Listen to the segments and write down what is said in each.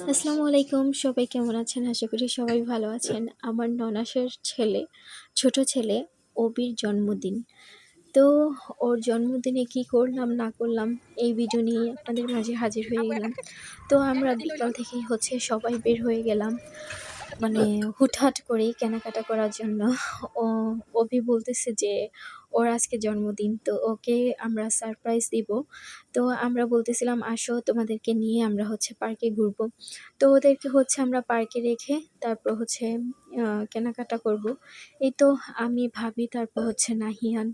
আসসালামু। আলাইকুম সবাই কেমন আছেন? আশা করি সবাই ভালো আছেন। আমার ননাসের ছেলে, ছোট ছেলে অবির জন্মদিন। তো ওর জন্মদিনে কি করলাম, না করলাম, এই ভিডিও নিয়ে আপনাদের মাঝে হাজির হয়ে গেলাম। তো আমরা বিকাল থেকেই হচ্ছে সবাই বের হয়ে গেলাম। মানে হুটহাট করেই কেনাকাটা করার জন্য। ও অভি বলতেছে যে ওর আজকে জন্মদিন, তো ওকে আমরা সারপ্রাইজ দিব। তো আমরা বলতেছিলাম, আসো তোমাদেরকে নিয়ে আমরা হচ্ছে পার্কে ঘুরবো। তো ওদেরকে হচ্ছে আমরা পার্কে রেখে তারপর হচ্ছে কেনাকাটা করব। এই তো আমি, ভাবি, তারপর হচ্ছে নাহিয়ান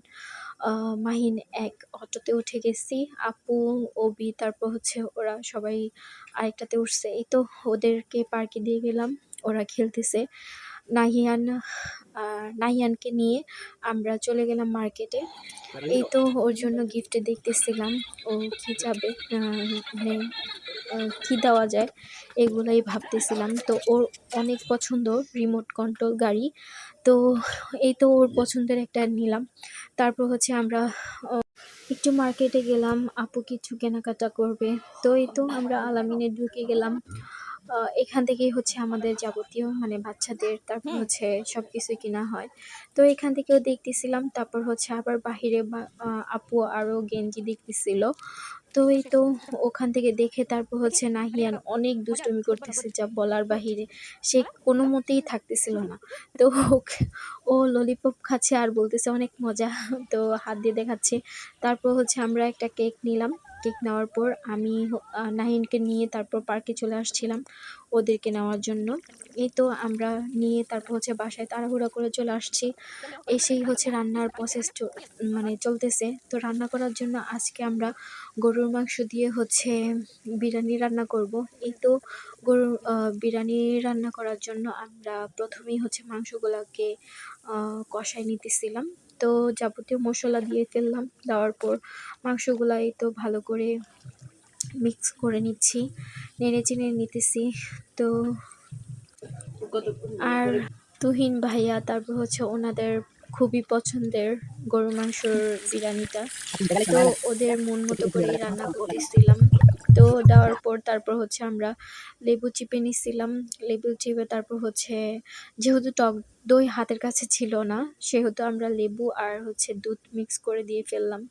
মাহিন এক অটোতে উঠে গেছি। আপু ওবি তারপর হচ্ছে ওরা সবাই আরেকটাতে উঠছে। এই তো ওদেরকে পার্কে দিয়ে গেলাম, ওরা খেলতেছে। নাহিয়ান নাহিয়ানকে নিয়ে আমরা চলে গেলাম মার্কেটে এই তো ওর জন্য গিফট দেখতেছিলাম। ও কী যাবে মানে কী দেওয়া যায় এগুলাই ভাবতেছিলাম। তো ওর অনেক পছন্দ রিমোট কন্ট্রোল গাড়ি। তো এই তো ওর পছন্দের একটা নিলাম। তারপর হচ্ছে আমরা একটু মার্কেটে গেলাম। আপু কিছু কেনাকাটা করবে। তো এই তো আমরা আলামিনে ঢুকে গেলাম। এখান থেকেই হচ্ছে আমাদের যাবতীয় মানে বাচ্চাদের তারপর হচ্ছে সব কিছুই কিনা হয়। তো এখান থেকেও দেখতেছিলাম তারপর হচ্ছে আবার বাহিরে আপু আরও গেঞ্জি দেখতেছিল। তো এই তো ওখান থেকে দেখে তারপর হচ্ছে নাহিয়ান অনেক দুষ্টুমি করতেছে যা বলার বাহিরে। সে কোনো মতেই থাকতেছিল না। তো ও ললিপপ খাচ্ছে আর বলতেছে অনেক মজা। তো হাত দিয়ে দেখাচ্ছে। তারপর হচ্ছে আমরা একটা কেক নিলাম। কেক নেওয়ার পর আমি নাহিনকে নিয়ে তারপর পার্কে চলে আসছিলাম ওদেরকে নেওয়ার জন্য। এই তো আমরা নিয়ে তারপর হচ্ছে বাসায় তাড়াহুড়া করে চলে আসছি। এসেই হচ্ছে রান্নার প্রসেস মানে চলতেছে। তো রান্না করার জন্য আজকে আমরা গরুর মাংস দিয়ে হচ্ছে বিরিয়ানি রান্না করব। এই তো গরুর বিরিয়ানি রান্না করার জন্য আমরা প্রথমেই হচ্ছে মাংসগুলোকে কষাই নিতেছিলাম। তো যাবতীয় মশলা দিয়ে ফেললাম। দেওয়ার পর মাংসগুলো এই তো ভালো করে মিক্স করে নিচ্ছি। নেড়ে চেড়ে নিতেছি। তো আর তুহিন ভাইয়া, তারপর হচ্ছে ওনাদের খুবই পছন্দের গরু মাংসর বিরিয়ানিটা। তো ওদের মন মতো করে রান্না করতেছিলাম। তো দেওয়ার পর তারপর হচ্ছে আমরা লেবু চিপে নিছিলাম। লেবু চিপে তারপর হচ্ছে যেহেতু টক দই হাতের কাছে ছিল না, সেহেতু আমরা লেবু আর হচ্ছে দুধ মিক্স করে দিয়ে ফেললাম।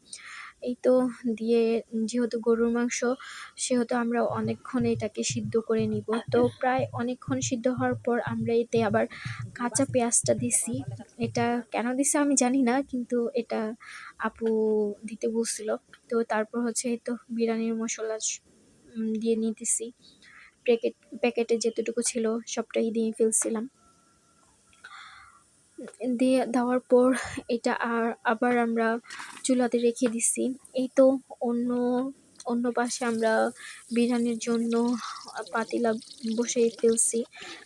এই তো দিয়ে যেহেতু গরুর মাংস, সেহেতু আমরা অনেকক্ষণ এটাকে সিদ্ধ করে নিব। তো প্রায় অনেকক্ষণ সিদ্ধ হওয়ার পর আমরা এতে আবার কাঁচা পেঁয়াজটা দিছি। এটা কেন দিছে আমি জানি না, কিন্তু এটা আপু দিতে বলছিল। তো তারপর হচ্ছে এই তো বিরিয়ানির মশলা দিয়ে নিতেছি। প্যাকেট, প্যাকেটে যেতটুকু ছিল সবটাই দিয়ে ফেলছিলাম। দিয়ে দেওয়ার পর এটা আর আবার আমরা চুলাতে রেখে দিছি। এই তো অন্য অন্য পাশে আমরা বিরিয়ানির জন্য পাতিলা বসিয়ে ফেলছি।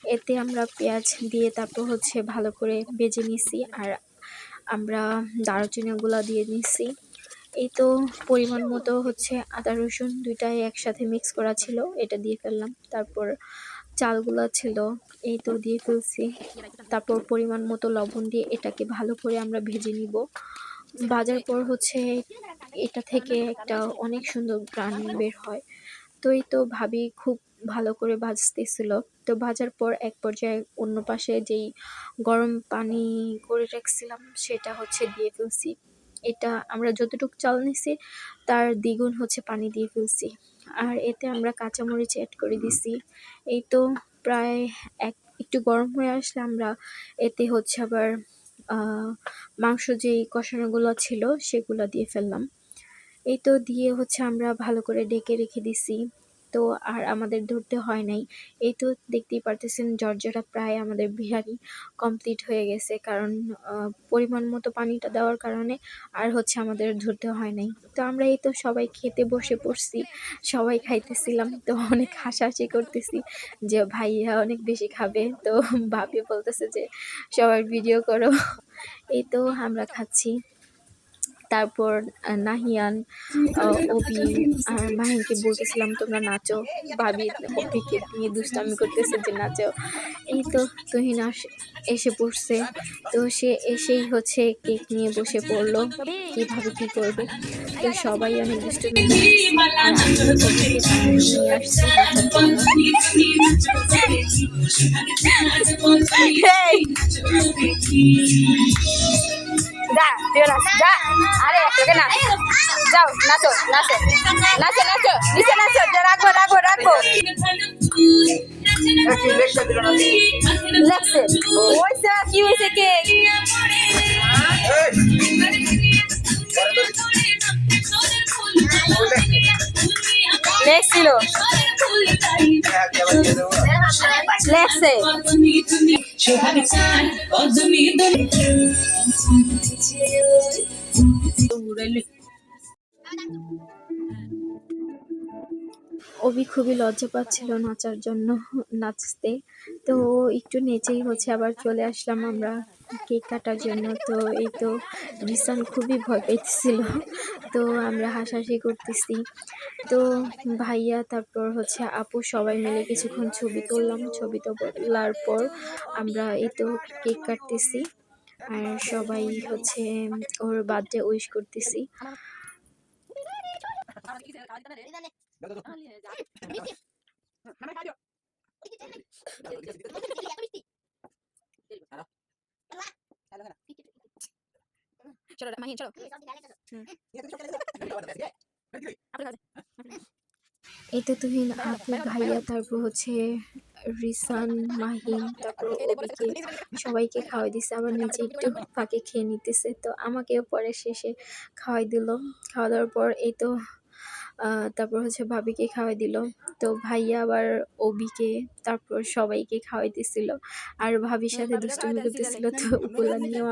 এতে আমরা পেঁয়াজ দিয়ে তারপর হচ্ছে ভালো করে বেজে নিছি আর আমরা দারুচিনিগুলো দিয়ে নিছি। এই তো পরিমাণ মতো হচ্ছে আদা, রসুন দুইটাই একসাথে মিক্স করা ছিল, এটা দিয়ে ফেললাম। তারপর চালগুলো ছিল, এই তো দিয়ে ফেলছি। তারপর পরিমাণ মতো লবণ দিয়ে এটাকে ভালো করে আমরা ভেজে নিব। ভাজার পর হচ্ছে এটা থেকে একটা অনেক সুন্দর গ্রান বের হয়। তো এই তো ভাবি খুব ভালো করে ভাজতেছিল। তো ভাজার পর এক পর্যায়ে অন্য পাশে যেই গরম পানি করে রাখছিলাম, সেটা হচ্ছে দিয়ে ফেলছি। এটা আমরা যতটুকু চাল নিছি, তার দ্বিগুণ হচ্ছে পানি দিয়ে ফেলছি। আর এতে আমরা কাঁচামরিচ অ্যাড করে দিছি। এই তো প্রায় এক, একটু গরম হয়ে আসলে আমরা এতে হচ্ছে আবার মাংস যেই কষানোগুলো ছিল, সেগুলো দিয়ে ফেললাম। এই তো দিয়ে হচ্ছে আমরা ভালো করে ডেকে রেখে দিছি। তো আর আমাদের ধরতে হয় নাই। এই তো দেখতেই পারতেছেন জর্জরা প্রায় আমাদের বিহারি কমপ্লিট হয়ে গেছে। কারণ পরিমাণ মতো পানিটা দেওয়ার কারণে আর হচ্ছে আমাদের ধরতে হয় নাই। তো আমরা এই তো সবাই খেতে বসে পড়ছি, সবাই খাইতেছিলাম। তো অনেক হাসাহাসি করতেছি যে, ভাইয়া অনেক বেশি খাবে। তো ভাবি বলতেছে যে, সবাই ভিডিও করো। এই তো আমরা খাচ্ছি। তারপর নাহিয়ান অবি আর মাহিনকে বলতেছিলাম, তোমরা নাচো। ভাবি অবিকে নিয়ে দুষ্টামি করতেছে যে নাচো। এই তো তুহিন এসে পড়ছে। তো সে এসেই হচ্ছে কেক নিয়ে বসে পড়ল। কীভাবে কী করবে? তো সবাই অনেক দুষ্টুমি নিয়ে আসছে এই যা তুই নাচ, যা। আরে, তোকে না যাও, নাচো নাচো নাচো নাচো, নিচে নাচো রাখব রাখব রাখব। লাগছে ওইসা কি অভি খুবই লজ্জা পাচ্ছিল নাচার জন্য নাচতে। তো একটু নেচেই হচ্ছে, আবার চলে আসলাম আমরা কেক কাটার জন্য। তো এই তো রিসান খুবই ভয় পাইতেছিল তো আমরা হাসাহাসি করতেছি। তো ভাইয়া, তারপর হচ্ছে আপু সবাই মিলে কিছুক্ষণ ছবি তুললাম। ছবি তোলার পর আমরা এই তো কেক কাটতেছি আর সবাই হচ্ছে ওর বার্থডে উইশ করতেছি। চলো মাহিন চলো এই তো তুহিন আপু ভাইয়া, তারপর হচ্ছে রিসান মাহিন তারপর ওবিকে সবাইকে খাওয়াই দিছে। আবার নিজে একটু ফাঁকে খেয়ে নিতেছে, তো আমাকেও পরে শেষে খাওয়াই দিল। খাওয়া দাওয়ার পর এই তো তারপর হচ্ছে ভাবিকে খাওয়াই দিল। তো ভাইয়া আবার অবিকে তারপর সবাইকে খাওয়াই খাওয়াইতেছিল আর ভাবির সাথে দুষ্টুমি করতেছিল তো ওগুলা নিয়েও